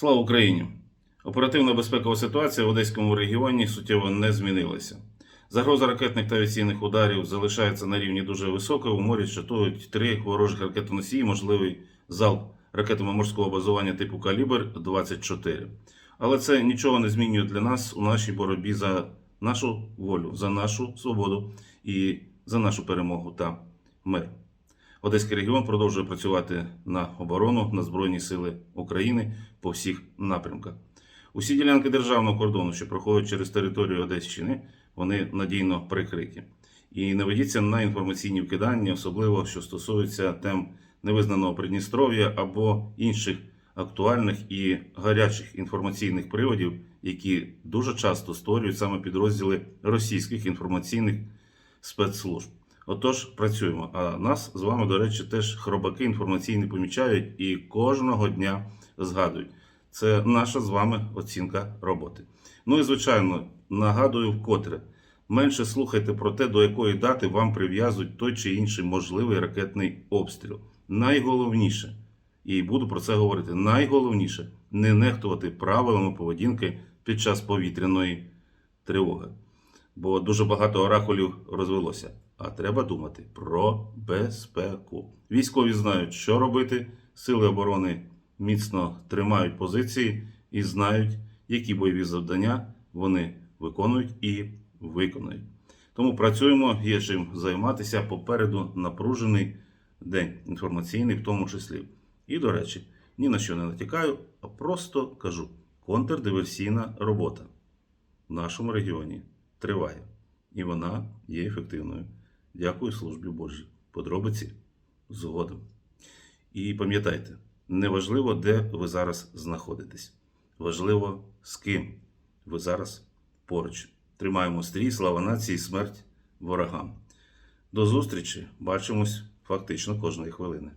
Слава Україні! Оперативна безпекова ситуація в Одеському регіоні суттєво не змінилася. Загроза ракетних та авіаційних ударів залишається на рівні дуже високої. У морі чатують три ворожих ракетоносії, можливий залп ракетами морського базування типу Калібр 24. Але це нічого не змінює для нас у нашій боротьбі за нашу волю, за нашу свободу і за нашу перемогу та мир. Одеський регіон продовжує працювати на оборону на Збройні Сили України по всіх напрямках. Усі ділянки державного кордону, що проходять через територію Одещини, вони надійно прикриті. І не ведіться на інформаційні вкидання, особливо що стосується тем невизнаного Придністров'я або інших актуальних і гарячих інформаційних приводів, які дуже часто створюють саме підрозділи російських інформаційних спецслужб. Отож, працюємо. А нас з вами, до речі, теж хробаки інформаційні помічають і кожного дня згадують. Це наша з вами оцінка роботи. Ну і звичайно, нагадую вкотре. Менше слухайте про те, до якої дати вам прив'язують той чи інший можливий ракетний обстріл. Найголовніше, і буду про це говорити, найголовніше не нехтувати правилами поведінки під час повітряної тривоги. Бо дуже багато оракулів розвелося. А треба думати про безпеку. Військові знають, що робити, сили оборони міцно тримають позиції і знають, які бойові завдання вони виконують і виконують. Тому працюємо, є чим займатися. Попереду напружений день інформаційний, в тому числі. І, до речі, ні на що не натякаю, а просто кажу: контрдиверсійна робота в нашому регіоні триває. І вона є ефективною. Дякую службі Божій. Подробиці згодом. І пам'ятайте, неважливо, де ви зараз знаходитесь. Важливо, з ким ви зараз поруч. Тримаємо стрій, слава нації, смерть ворогам. До зустрічі! Бачимось фактично кожної хвилини.